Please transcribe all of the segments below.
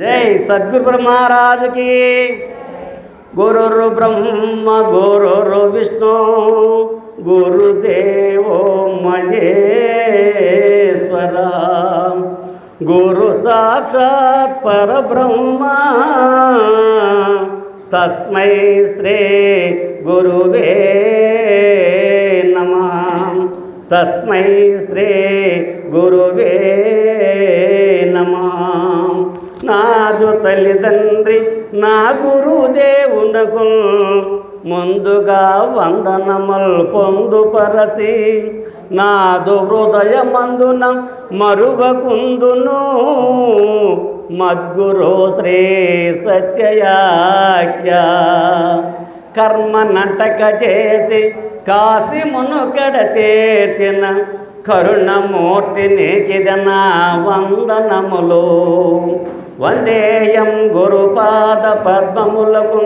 జై సద్గురు బ్రహ్మరాజుకి గురురు బ్రహ్మ గురురు విష్ణు గురుదేవో మహేశ్వర. గురు సాక్షాత్ పరబ్రహ్మ. తస్మై శ్రీ గురువే నమ. తస్మై శ్రీ గురువే నమ. నాదు తల్లిదండ్రి నా గురుదేవునకు ముందుగా వందనముల్ పొందుపరసి నాదు హృదయమందున మరువకుందును మద్గురు శ్రీ సత్యయాఖ్య కర్మ నటక చేసి కాసి మునుకడ తీర్చిన కరుణమూర్తి నీకిదనా వందనములు. వందేయం గురుపాద పద్మములకు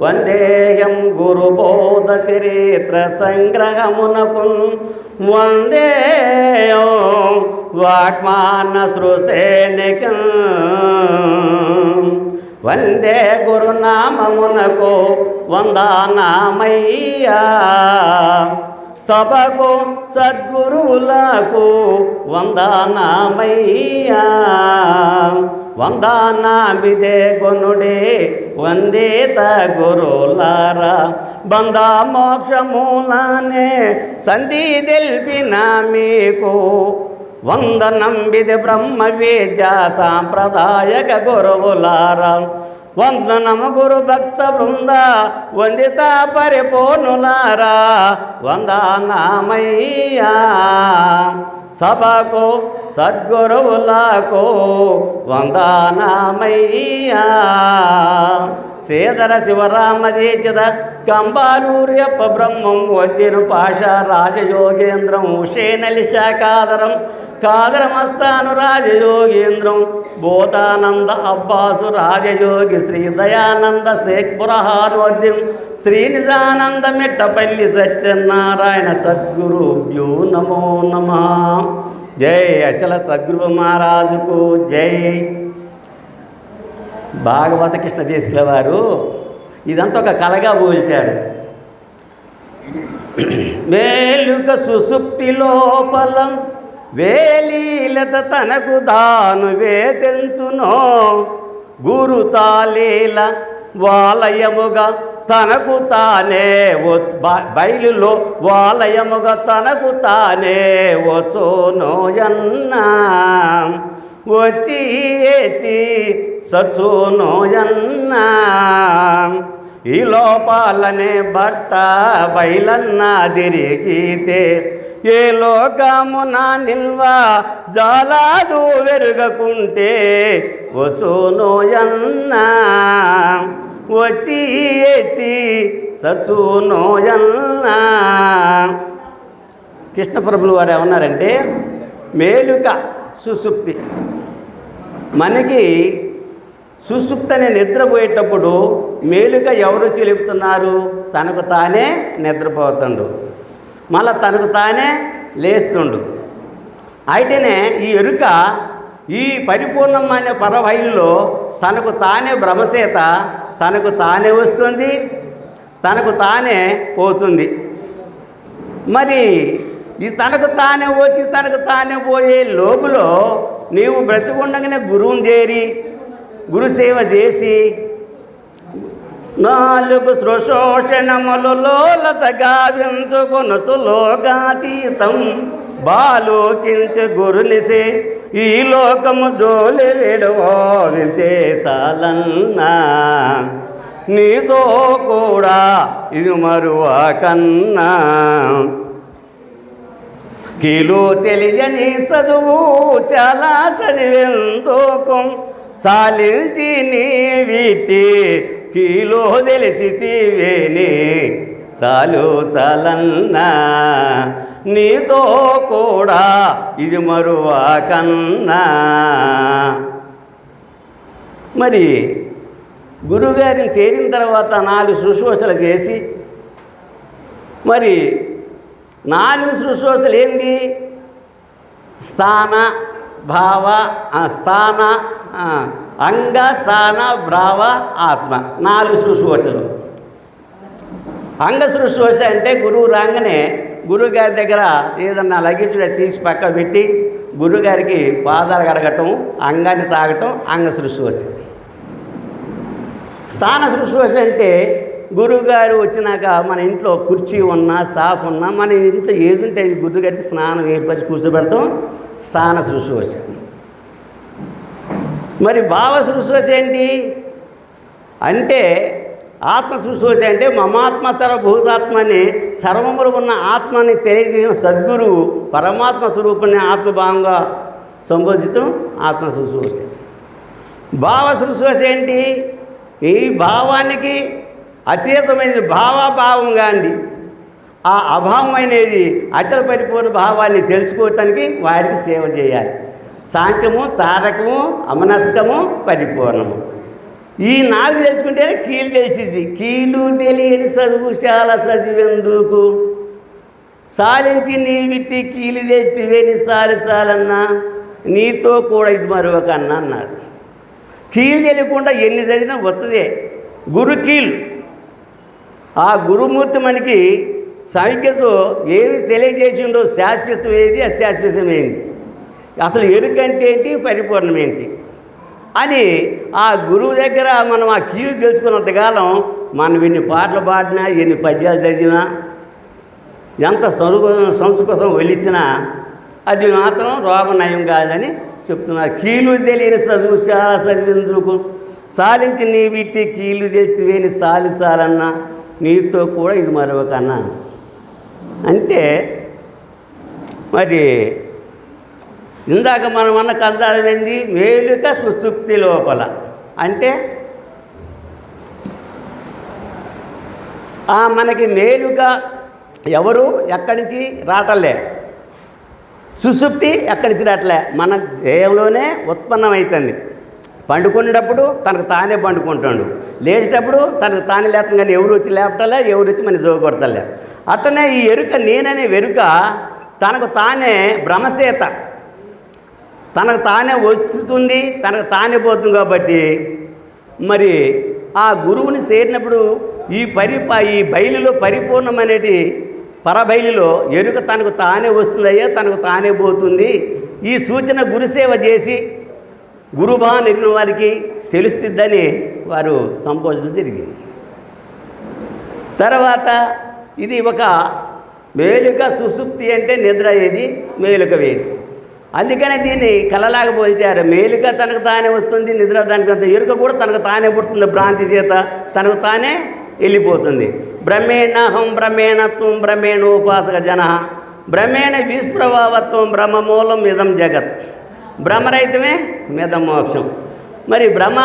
వందేయం గురుబోధ చరిత్ర సంగ్రహమునకు వందేయం వాక్మాన సృసేనిక వందే గురునామమునకు వందనామయ్యా సభకు సద్గురువులకు వందనామయ్యా వందనామిదే కొనుడే వందేత గురులారా. బంద మోక్షమూలానే సంధి తెలిపిన మీకు. వంద నంబిది బ్రహ్మ విద్య సాంప్రదాయక గురువులారా. వందనము గురు భక్త బృంద వందిత పరిపూర్ణులారా. వంద నామయ్యా సభకు సద్గురువులకు వందనామయ్యా. శ్రీధర శివరామదీచిత కంబాలూర్యప్ప బ్రహ్మం వద్దిను పాష రాజయోగేంద్రం ఉషేనలి శాఖాదరం కాదరమస్తాను రాజయోగేంద్రం భూతానంద అబ్బాసు రాజయోగి శ్రీ దయానంద శేఖ్ బురహానోద్యం శ్రీ నిజానంద మిట్టపల్లి సత్యనారాయణ సద్గురుభ్యో నమో నమ. జై అచల సద్గురు మహారాజుకు జై. భాగవత కృష్ణ దేశికుల వారు ఇదంతా ఒక కలగా పోల్చారు. మేలుక సుసుప్తి లోపలం వేలీలత తనకు దాను వేతెంచునో గురు తాలీల వాలయముగా తనకు తానే వ- బయలులో వాలయముగా తనకు తానే వచ్చోనోయన్నా వచ్చి ఏచి సచునోయన్నా ఈ లోపాలనే బట్ట బయలన్నా తిరిగితే ఏ లోకమున నిల్వ జాలాదు వెరుగకుంటే వసునోయన్నా వచ్చి ఏచి సచునోయన్నా. కృష్ణప్రభులు వారు ఏమన్నారంటే మేలుక సుసుప్తి. మనకి సుసుప్తి అనే నిద్రపోయేటప్పుడు మేలుక ఎవరు చెలుపుతున్నారు? తనకు తానే నిద్రపోతుండు. మళ్ళా తనకు తానే లేస్తుండు. అయితేనే ఈ ఎరుక ఈ పరిపూర్ణమైన పరవైల్లో తనకు తానే భ్రమసేత తనకు తానే వస్తుంది తనకు తానే పోతుంది. మరి ఈ తనకు తానే వచ్చి తనకు తానే పోయే లోపులో నీవు బ్రతికుండగానే గురువుని చేరి గురుసేవ చేసి నాలుగు సృశోషణములు లోలత బాలోకించ గురునిసే ఈ లోకము జోలి విడవో విదేశాలన్నా నీతో కూడా ఇది మరువా కన్నా. కీలు తెలియని చదువు చాలా చదివేందుకు? సాలించి నీ వీటి కీలో తెలిసి తీవేని. చాలు చాలన్నా నీతో కూడా ఇది మరువా కన్నా. మరి గురుగారిని చేరిన తర్వాత నాలుగు శుశ్రూషలు చేసి మరి నాలుగు శుశ్రూషలు ఏంటి? స్థాన భావ స్థాన అంగ స్థాన భావ ఆత్మ. నాలుగు శుశ్రూషలు. అంగ శుశ్రూష అంటే గురువు రాగానే గురువుగారి దగ్గర ఏదన్నా లగేజ్ తీసి పక్క పెట్టి గురువుగారికి పాదాలు కడగటం అంగాన్ని తాగటం అంగ శుశ్రూష స్థాన శుశ్రూష అంటే గురువుగారు వచ్చినాక మన ఇంట్లో కుర్చీ ఉన్నా సాపు ఉన్నా మన ఇంట్లో ఏది ఉంటే అది గురువుగారికి స్నానం ఏర్పరిచి కూర్చోబెడతాం స్థాన శుశ్రూష మరి భావ శుశ్రూష ఏంటి? అంటే ఆత్మ శుశ్రూష అంటే మమాత్మతర భూతాత్మని సర్వములు ఉన్న ఆత్మని తెలియజేసిన సద్గురువు పరమాత్మ స్వరూపాన్ని ఆత్మభావంగా సంబోధితం ఆత్మ శుశ్రూష భావ శుశ్రూష ఏంటి? ఈ భావానికి అతీతమైన భావాభావం కాండి ఆ అభావం అనేది అచల పరిపూర్ణ భావాన్ని తెలుసుకోవటానికి వారికి సేవ చేయాలి. సాంఖ్యము తారకము అమనస్కము పరిపూర్ణము. ఈ నాలుగు తెలుసుకుంటేనే కీలు తెలిసింది కీలు తెలియని చదువు చాలా చదివెందుకు సాలించి నీ విట్టి కీలు తెచ్చివేని సాలి సాలన్నా. నీతో కూడా ఇది మరొక అన్న అన్నారు కీలు తెలియకుండా ఎన్ని చదివినా వస్తుందే గురు కీలు. ఆ గురుమూర్తి మనకి సంఖ్యతో ఏమి తెలియజేసిండో శాశ్వతం ఏది అశాశ్వతం అసలు ఎరుకంటే ఏంటి పరిపూర్ణం ఏంటి అని ఆ గురువు దగ్గర మనం ఆ కీలు తెలుసుకున్నంతకాలం మనం ఎన్ని పాటలు పాడినా ఎన్ని పద్యాలు చదివినా ఎంత సరుగు సంస్కృతం వెళ్ళిచ్చినా అది మాత్రం రోగ నయం కాదని చెప్తున్నారు కీలు తెలియని చదువు చాలా చదివేందుకు. సాలించి నీ బిట్టి కీలు తెలిసివేని సాలి సాలన్నా నీతో కూడా ఇది మరొకన్నా. అంటే మరి ఇందాక మనం అన్న కందాడమైంది మేలుక సుతృప్తి లోపల. అంటే ఆ మనకి మేలుగా ఎవరు? ఎక్కడి నుంచి? రాటలే సుసుప్తి ఎక్కడి నుంచి రాటలే మన దేహంలోనే ఉత్పన్నమవుతుంది పండుకునేటప్పుడు తనకు తానే పండుకుంటాడు. లేచేటప్పుడు తనకు తానే లేపం కానీ ఎవరు వచ్చి లేపటలే? ఎవరు వచ్చి మన జోగొడతలే అతనే ఈ ఎరుక నేననే వెరుక తనకు తానే భ్రమసేత తనకు తానే వస్తుంది తనకు తానే పోతుంది కాబట్టి మరి ఆ గురువుని చేరినప్పుడు ఈ పరిప ఈ బయలులో పరిపూర్ణమనేటి పరబయలులో ఎరుక తనకు తానే వస్తుందయ్యా తనకు తానే పోతుంది. ఈ సూచన గురుసేవ చేసి గురుభావం ఎరిగిన వారికి తెలుస్తుందని వారు సంబోధన జరిగింది. తర్వాత ఇది ఒక మేలుక సుసుప్తి అంటే నిద్ర ఏది? మేలుక వేది. అందుకనే దీన్ని కలలాగా పోల్చారు. మేలుక తనకు తానే వస్తుంది నిద్ర దానికి ఎరుక కూడా తనకు తానే పుడుతుంది భ్రాంతి చేత తనకు తానే వెళ్ళిపోతుంది. బ్రహ్మేణహం బ్రహ్మేణత్వం బ్రహ్మేణోపాసక జన బ్రహ్మేణ విస్ప్రభావత్వం బ్రహ్మమూలం మిదం జగత్. బ్రహ్మరహితమే మిదం మోక్షం. మరి బ్రహ్మ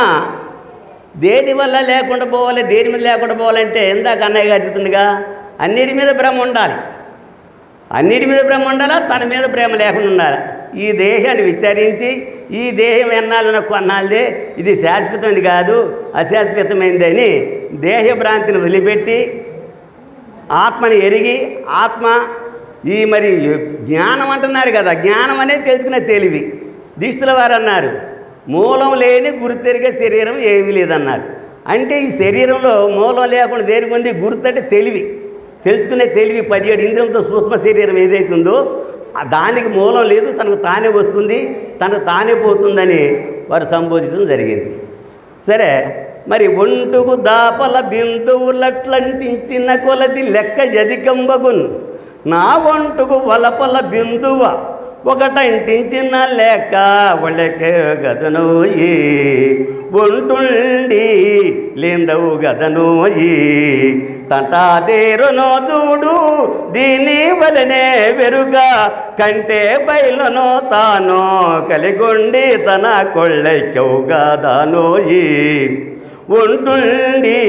దేని వల్ల లేకుండా పోవాలి దేని మీద లేకుండా పోవాలంటే ఇందాక అన్నయ్య గారు చెప్తుందిగా అన్నిటి మీద బ్రహ్మ ఉండాలి. అన్నిటి మీద బ్రహ్మ ఉండాలా తన మీద ప్రేమ లేకుండా ఉండాలి? ఈ దేహాన్ని విచారించి ఈ దేహం ఎన్నాళ్ళు నాకు కొన్నాళ్ళదే ఇది శాశ్వతమైనది కాదు అశాశ్వతమైనది అని దేహ భ్రాంతిని వదిలిపెట్టి ఆత్మని ఎరిగి ఆత్మ ఈ మరి జ్ఞానం అంటున్నారు కదా జ్ఞానం అనేది తెలుసుకునే తెలివి. దిష్టుల వారు అన్నారు మూలం లేని గుర్తెరిగే శరీరం ఏమీ లేదన్నారు. అంటే ఈ శరీరంలో మూలం లేకుండా దేనికి ఉంది? గుర్తు అంటే తెలివి. తెలుసుకునే తెలివి పదిహేడు ఇంద్రియంతో సూక్ష్మ శరీరం ఏదైతుందో దానికి మూలం లేదు తనకు తానే వస్తుంది తనకు తానే పోతుందని వారు సంబోధించడం జరిగింది. సరే మరి ఒంటుకు దాపల బిందువులట్లంటించిన కొలది లెక్క జదికంబగున్ నా ఒంటుకు వలపల బిందువ ఒకటంటించిన లెక్క ఒళ్ళకే గదనోయి. ఒంటుండి లేందవు గదనోయి. తంటాదేరునో చూడు దీని వలనే వెరుగా. కంటే బయలును తాను కలిగొండి తన కొళ్ళెక్కవు గదనోయి ఒంటుండి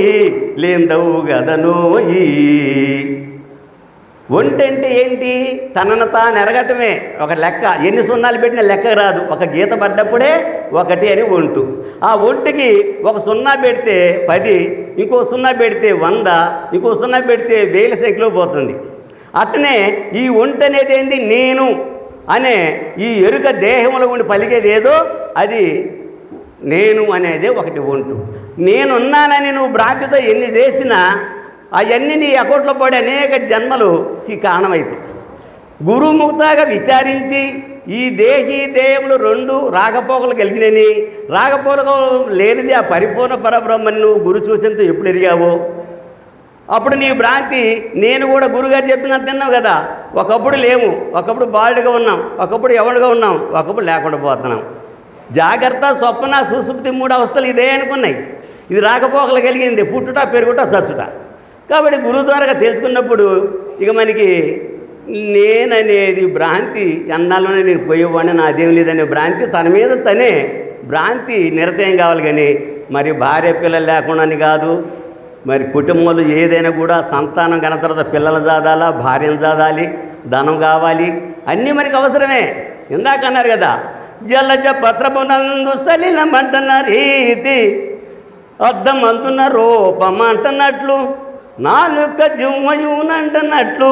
లేందవు గదనోయి. ఒంటంటే ఏంటి? తనను తాను ఎరగటమే. ఒక లెక్క. ఎన్ని సున్నాలు పెట్టినా లెక్క రాదు. ఒక గీత పడ్డప్పుడే ఒకటి అని ఒంటు. ఆ ఒంటికి ఒక సున్నా పెడితే పది ఇంకో సున్నా పెడితే వంద ఇంకో సున్నా పెడితే వేల సైకిల్ పోతుంది. అట్నే ఈ ఒంటి అనేది ఏంది? నేను అనే ఈ ఎరుక దేహంలో ఉండి పలికేది ఏదో? అది నేను అనేది ఒకటి ఒంటు. నేనున్నానని నువ్వు బ్రాంతితో ఎన్ని చేసినా అవన్నీ నీ అకౌంట్లో పడే అనేక జన్మలుకి కారణమవుతాయి గురుముఖతాగా విచారించి ఈ దేహి దేహములు రెండు రాకపోకలు కలిగినని రాగపోకలు లేనిది ఆ పరిపూర్ణ పరబ్రహ్మని నువ్వు గురు సూచనతో ఎప్పుడు ఎరిగావో? అప్పుడు నీ భ్రాంతి నేను కూడా గురుగారు చెప్పినట్టు తిన్నావు కదా ఒకప్పుడు లేము ఒకప్పుడు బాల్డ్గా ఉన్నాం ఒకప్పుడు ఎవడుగా ఉన్నాం ఒకప్పుడు లేకుండా పోతున్నాం. జాగ్రత్త స్వప్న సుసుప్తి మూడు అవస్థలు ఇదే అనుకున్నాయి. ఇది రాకపోకలు కలిగింది పుట్టుట పెరుగుట చచ్చుట కాబట్టి గురువు ద్వారా తెలుసుకున్నప్పుడు ఇక మనకి నేననేది భ్రాంతి ఎన్నాళ్ళలోనే నేను పోయేవాడిని నాదేం లేదనే భ్రాంతి తన మీద తనే భ్రాంతి నిరతయం కావాలి కానీ మరి భార్య పిల్లలు లేకుండాని కాదు మరి కుటుంబంలో ఏదైనా కూడా సంతానం కన తర్వాత పిల్లలు చదాలా భార్యను చదాలి ధనం కావాలి అన్నీ మనకి అవసరమే. ఇందాక అన్నారు కదా జలజ పత్రమునందు సలిలమంటున్న రీతి అర్థమంతున్న రూపం అంటున్నట్లు. నాలుక జుమ్మయునంటనట్లు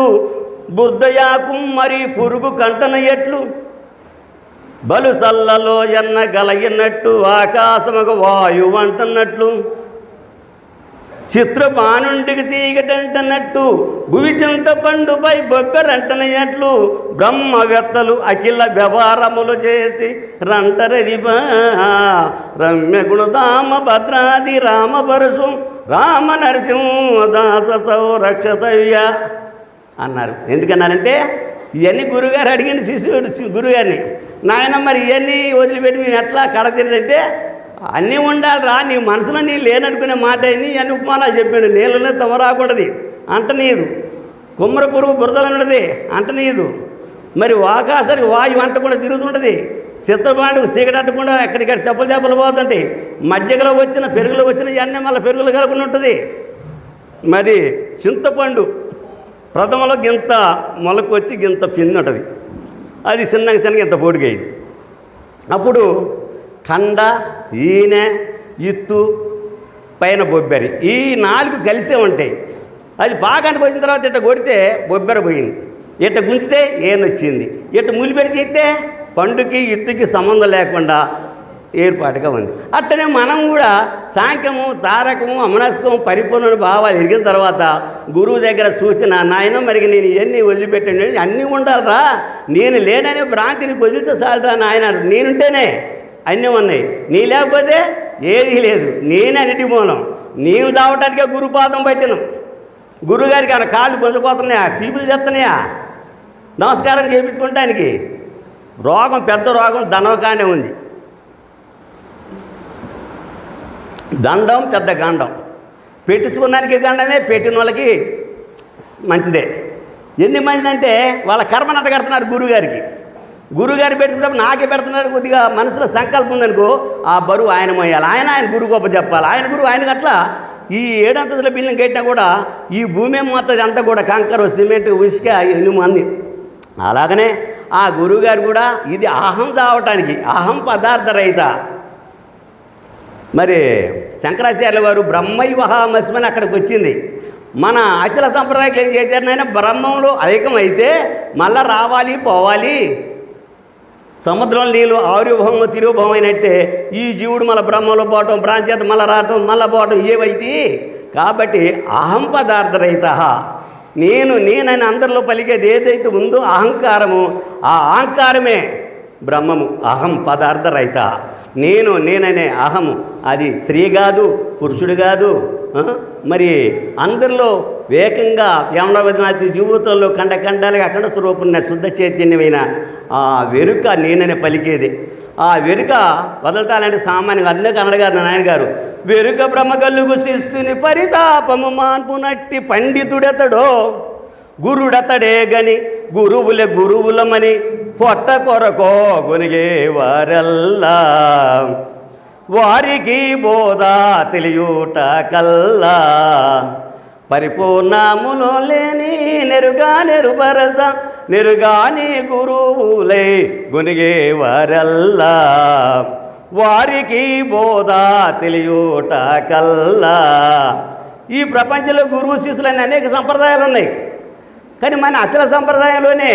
బుద్ధయాకు మరి పురుగు కంటన ఎట్లు? బలు సల్లలో ఎన్న గలగినట్టు ఆకాశముగ వాయువు అంటున్నట్లు చిత్రబానుండికి తీగటంటనట్టు భువి చింత పండుపై బొబ్బెరంటనయట్లు బ్రహ్మవేత్తలు అఖిల వ్యవహారములు చేసి రంటరదిబా రమ్య గుణదామ భద్రాది రామ రామ నరసింహదాస దాస అన్నారు. ఎందుకన్నారంటే ఇవన్నీ గురుగారు అడిగింది శిష్యుడు గురుగారిని. నాయన మరి ఇవన్నీ వదిలిపెట్టి మేము ఎట్లా కడతీరదంటే అన్నీ ఉండాలి రా నీ మనసులో నీ లేననుకునే మాట అని అన్ని ఉపమానాలు చెప్పాడు. నీళ్ళలో తమ రాకూడదు అంటనీయదు. కుమ్మర పురుగు బురదలన్నది అంటనీయదు. మరి ఆకాశానికి వాయువు అంట కూడా తిరుగుతుంటుంది. చిత్రపాండకు సీకటట్టకుండా ఎక్కడికక్కడ తెప్పలు తెప్పలు పోతుంటే మజ్జిగలో వచ్చిన పెరుగులో వచ్చిన ఇవన్నీ మళ్ళీ పెరుగులు కలగకుండా ఉంటుంది. మరి చింతపండు ప్రథమలో గింత మొలకొచ్చి గింత పిన్ను ఉంటుంది. అది చిన్నగా చిన్నగా ఇంత పొడిగైంది అప్పుడు కండ ఈనె ఇత్తు పైన బొబ్బెరి. ఈ నాలుగు కలిసే ఉంటాయి. అది బాగా అనిపించిన తర్వాత ఇట్ట కొడితే బొబ్బెర పోయింది. ఇట్ట గుంచితే ఏనొచ్చింది ఇట్ట ములి తీస్తే ఇస్తే పండుకి ఇత్తుకి సంబంధం లేకుండా ఏర్పాటుగా ఉంది. అట్టనే మనం కూడా సాంఖ్యము తారకము అమనస్కము పరిపూర్ణ భావాలు ఎరిగిన తర్వాత గురువు దగ్గర సూచన నాయన మరి నేను ఇవన్నీ వదిలిపెట్టండి అన్నీ ఉండాలిరా. నేను లేననే భ్రాంతిని వదిలితే చాలరా నాయన. నేనుంటేనే అన్నీ ఉన్నాయి. నీ లేకపోతే ఏదీ లేదు. నేనే అన్నిటి మూలం. నేను చావటానికే గురుపాదం పట్టినాం. గురుగారికి ఆయన కాళ్ళు గుంజపోతున్నాయా పీపులు చెప్తున్నాయా? నమస్కారం చేయించుకుంటానికి రోగం పెద్ద రోగం ధనవకానే ఉంది. దండం పెద్ద గండం పెట్టించుకున్నానికి గండమే పెట్టిన వాళ్ళకి మంచిదే. ఎందుకు మంచిదంటే వాళ్ళ కర్మను అట్ట కడుతున్నారు గురుగారు పెట్టుకున్నప్పుడు నాకే పెడుతున్నారు కొద్దిగా మనసులో సంకల్పం ఉందనుకో ఆ బరువు ఆయన మోయాలి. ఆయన ఆయన గురు గొప్ప చెప్పాలి. ఆయన గురువు ఆయనకు అట్లా ఈ ఏడంతస్తుల బిల్డింగ్ కట్టినా కూడా ఈ భూమి మొత్తం అంతా కూడా కంకర సిమెంట్ ఉసుక ఇనుము అంది అలాగనే ఆ గురువుగారు కూడా ఇది అహం చావటానికి అహం పదార్థ రహిత. మరి శంకరాచార్యుల వారు బ్రహ్మైవహామస్మని అక్కడికి వచ్చింది. మన అచల సంప్రదాయాలు ఏం చేశారనైనా బ్రహ్మంలో ఐకమైతే మళ్ళా రావాలి పోవాలి. సముద్రం నీళ్ళు ఆవిర్భవము తిరుభవమైనట్టే ఈ జీవుడు మళ్ళీ బ్రహ్మలో పోవటం ప్రాంచేత మళ్ళీ రావటం మళ్ళీ పోవటం ఏవైతే? కాబట్టి అహం పదార్థరహిత. నేను నేనని అందరిలో పలికేది ఏదైతే ఉందో అహంకారము ఆ అహంకారమే బ్రహ్మము అహం పదార్థరహిత. నేను నేననే అహము. అది స్త్రీ కాదు పురుషుడు కాదు మరి అందరిలో వేగంగా యమనవదినాథి జీవితంలో కండ కండాలుగా అఖండ స్వరూపున్న శుద్ధ చైతన్యమైన ఆ వెరుక నేనని పలికేది. ఆ వెరుక వదలటాలంటే సామాన్యంగా అందుకే అనడగారు నాయన నాయనగారు. వెరుక బ్రహ్మగల్లుగు శిస్తుని పరితాపము మాన్పునట్టి పండితుడెతడో గురుడతడే గని గురువులే గురువులమని పొట్ట కొరకో గొనిగే వారల్లా. వారికి బోధ తెలియుట కల్లా పరిపూర్ణములో లేని నెరుగా నెరుబరస నెరుగాని గురువులై గునిగే వారల్లా వారికి బోధ తెలియుట కల్లా ఈ ప్రపంచంలో గురువు శిష్యులని అనేక సంప్రదాయాలు ఉన్నాయి. కానీ మన అచల సంప్రదాయంలోనే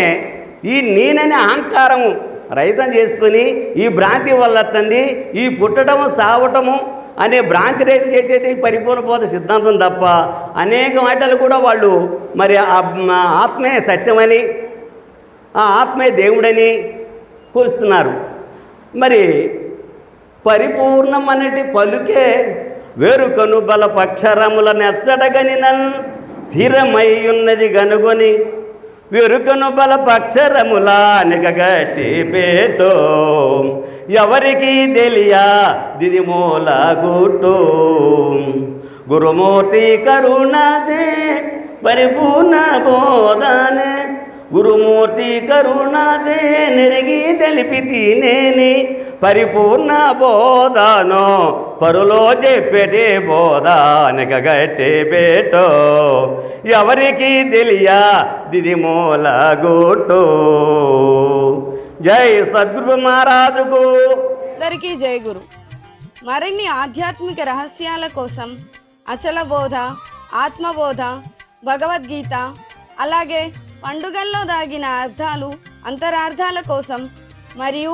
ఈ నేననే అహంకారము రైతం చేసుకొని ఈ భ్రాంతి వల్ల తంది ఈ పుట్టడము సావటము అనే భ్రాంతి రైతు చేసేది పరిపూర్ణ బోధ సిద్ధాంతం తప్ప అనేక మాటలు కూడా వాళ్ళు మరి ఆ ఆత్మే సత్యమని ఆ ఆత్మే దేవుడని కూరుస్తున్నారు మరి పరిపూర్ణమనటి పలుకే వేరుకను బల పక్షరముల నెచ్చడగనినన్ స్థిరమై ఉన్నది కనుగొని వెరుకను బలపక్షరములా నిగగట్టి పేటో ఎవరికి తెలియా దిది మూల గుట్టు? గురుమూర్తి కరుణాసే పరిపూర్ణ బోధనే. గురుమూర్తి కరుణాసే నెరిగి తెలిపి తినేని పరిపూర్ణ బోధను పరులో చెప్పేటి బోధానిక గట్టి పెట్టో ఎవరికి తెలియా దిది మూల గుట్టు జై సద్గురు మహారాజుకు. అందరికీ జై గురు. మరిన్ని ఆధ్యాత్మిక రహస్యాల కోసం అచల బోధ ఆత్మబోధ భగవద్గీత అలాగే పండుగల్లో దాగిన అర్థాలు అంతరార్థాల కోసం మరియు